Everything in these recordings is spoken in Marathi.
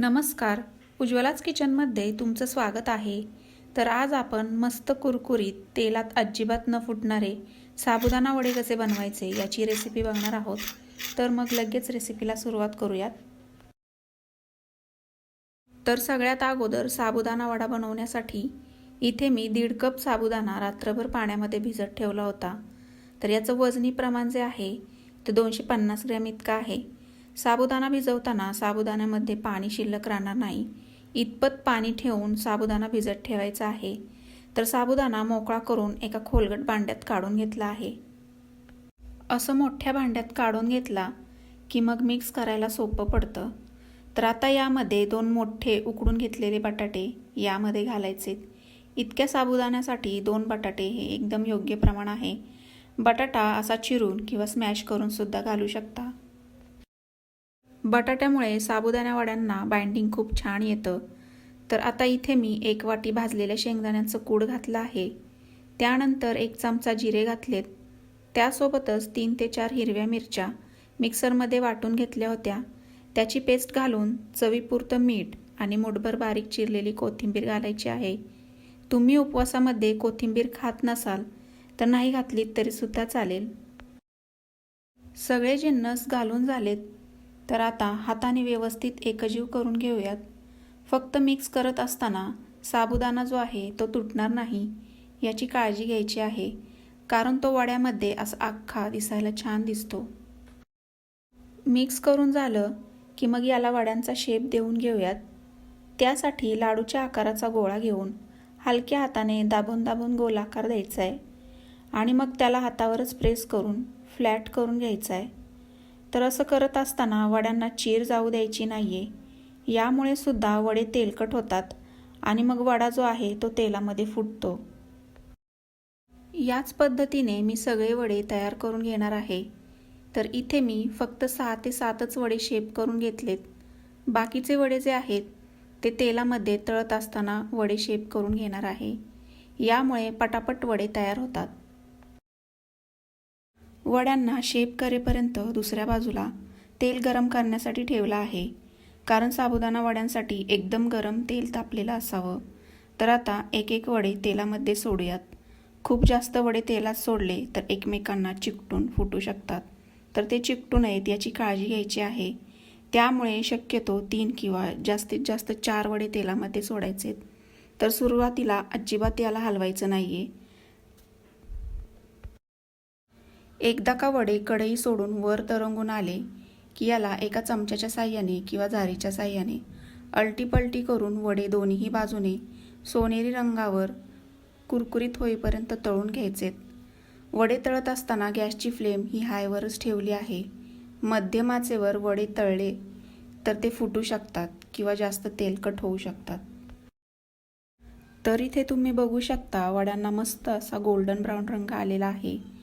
नमस्कार. उज्ज्वलाच किचनमध्ये तुमचं स्वागत आहे. तर आज आपण मस्त कुरकुरीत तेलात अजिबात न फुटणारे साबुदाणा वडे कसे बनवायचे याची रेसिपी बघणार आहोत. तर मग लगेच रेसिपीला सुरुवात करूयात. तर सगळ्यात अगोदर साबुदाणा वडा बनवण्यासाठी इथे मी दीड कप साबुदाणा रात्रभर पाण्यामध्ये भिजत ठेवला होता. तर याचं वजनी प्रमाण जे आहे ते दोनशे पन्नास ग्रॅम इतकं आहे. साबुदाणा भिजवताना साबुदाण्यामध्ये पाणी शिल्लक राहणार नाही. इतपत पाणी ठेवून साबुदाणा भिजत ठेवायचा आहे. तर साबुदाणा मोकळा करून एका खोलगट भांड्यात काढून घेतला आहे. असं मोठ्या भांड्यात काढून घेतला की मग मिक्स करायला सोपं पडतं. तर आता यामध्ये दोन मोठे उकडून घेतलेले बटाटे यामध्ये घालायचे. इतक्या साबुदाण्यासाठी दोन बटाटे हे एकदम योग्य प्रमाण आहे. बटाटा असा चिरून किंवा स्मॅश करून सुद्धा घालू शकता. बटाट्यामुळे साबुदाणा वड्यांना बाइंडिंग खूप छान येतं. तर आता इथे मी एक वाटी भाजलेल्या शेंगदाण्यांचं कूड घातलं आहे. त्यानंतर एक चमचा जिरे घातलेत. त्यासोबतच तीन ते चार हिरव्या मिरच्या मिक्सरमध्ये वाटून घेतल्या होत्या. त्याची पेस्ट घालून चवीपुरतं मीठ आणि मुठभर बारीक चिरलेली कोथिंबीर घालायची आहे. तुम्ही उपवासामध्ये कोथिंबीर खात नसाल तर नाही घातलीत तरीसुद्धा चालेल. सगळे जिन्नस घालून झालेत तर आता हाताने व्यवस्थित एकजीव करून घेऊयात. फक्त मिक्स करत असताना साबुदाणा जो आहे तो तुटणार नाही याची काळजी घ्यायची आहे कारण तो वड्यामध्ये असा अख्खा दिसायला छान दिसतो. मिक्स करून झालं की मग याला वड्यांचा शेप देऊन घेऊयात. त्यासाठी लाडूच्या आकाराचा गोळा घेऊन हलक्या हाताने दाबून दाबून गोलाकार द्यायचा आहे आणि मग त्याला हातावरच प्रेस करून फ्लॅट करून घ्यायचा आहे तर असं करत असताना वड्यांना चीर जाऊ द्यायची नाही आहे यामुळे सुद्धा वडे तेलकट होतात आणि मग वडा जो आहे तो तेलामध्ये फुटतो. याच पद्धतीने मी सगळे वडे तयार करून घेणार आहे. तर इथे मी फक्त सहा ते सातच वडे शेप करून घेतलेत. बाकीचे वडे जे आहेत ते तेलामध्ये तळत असताना वडे शेप करून घेणार आहे. यामुळे पटापट वडे तयार होतात. वड्यांना शेप करेपर्यंत दुसऱ्या बाजूला तेल गरम करण्यासाठी ठेवलं आहे. कारण साबुदाणा वड्यांसाठी एकदम गरम तेल तापलेलं असावं. तर आता एक एक वडे तेलामध्ये सोडूयात. खूप जास्त वडे तेलात सोडले तर एकमेकांना चिकटून फुटू शकतात. तर ते चिकटू नयेत याची काळजी घ्यायची आहे. त्यामुळे शक्यतो तीन किंवा जास्तीत जास्त चार वडे तेलामध्ये सोडायचे तर सुरुवातीला अजिबात याला हलवायचं नाही आहे एकदा का वडे कढई सोडून वर तरंगून आले की याला एका चमच्याच्या साह्याने किंवा जारीच्या साह्याने अलटीपलटी करून वडे दोन्ही बाजूने सोनेरी रंगावर कुरकुरीत होईपर्यंत तळून घ्यायचेत. वडे तळत असताना गॅसची फ्लेम ही हायवरच ठेवली आहे. मध्यमाचेवर वडे तळले तर ते फुटू शकतात किंवा जास्त तेलकट होऊ शकतात. तर इथे तुम्ही बघू शकता वड्यांना मस्त असा गोल्डन ब्राऊन रंग आलेला आहे.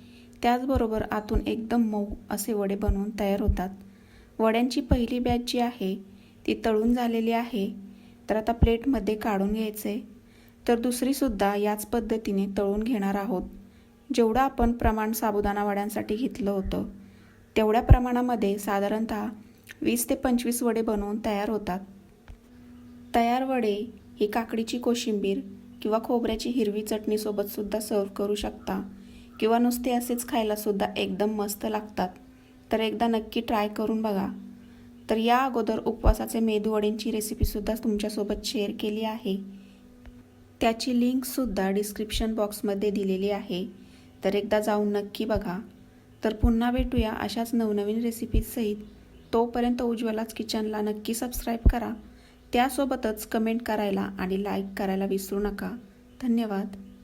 त्याचबरोबर आतून एकदम मऊ असे वडे बनवून तयार होतात. वड्यांची पहिली बॅच जी आहे ती तळून झालेली आहे. तर आता प्लेटमध्ये काढून घ्यायचे. तर दुसरीसुद्धा याच पद्धतीने तळून घेणार आहोत. जेवढं आपण प्रमाण साबुदाणा वड्यांसाठी घेतलं होतं तेवढ्या प्रमाणामध्ये साधारणत वीस ते पंचवीस वडे बनवून तयार होतात. तयार वडे ही काकडीची कोशिंबीर किंवा खोबऱ्याची हिरवी चटणीसोबतसुद्धा सर्व करू शकता. किंवा नुसते असेच खायलासुद्धा एकदम मस्त लागतात. तर एकदा नक्की ट्राय करून बघा. तर या अगोदर उपवासाचे मेदूवडींची रेसिपीसुद्धा तुमच्यासोबत शेअर केली आहे. त्याची लिंकसुद्धा डिस्क्रिप्शन बॉक्समध्ये दिलेली आहे. तर एकदा जाऊन नक्की बघा. तर पुन्हा भेटूया अशाच नवनवीन रेसिपीजसहित तोपर्यंत उज्ज्वलाच किचनला नक्की सबस्क्राईब करा. त्यासोबतच कमेंट करायला आणि लाईक करायला विसरू नका. धन्यवाद.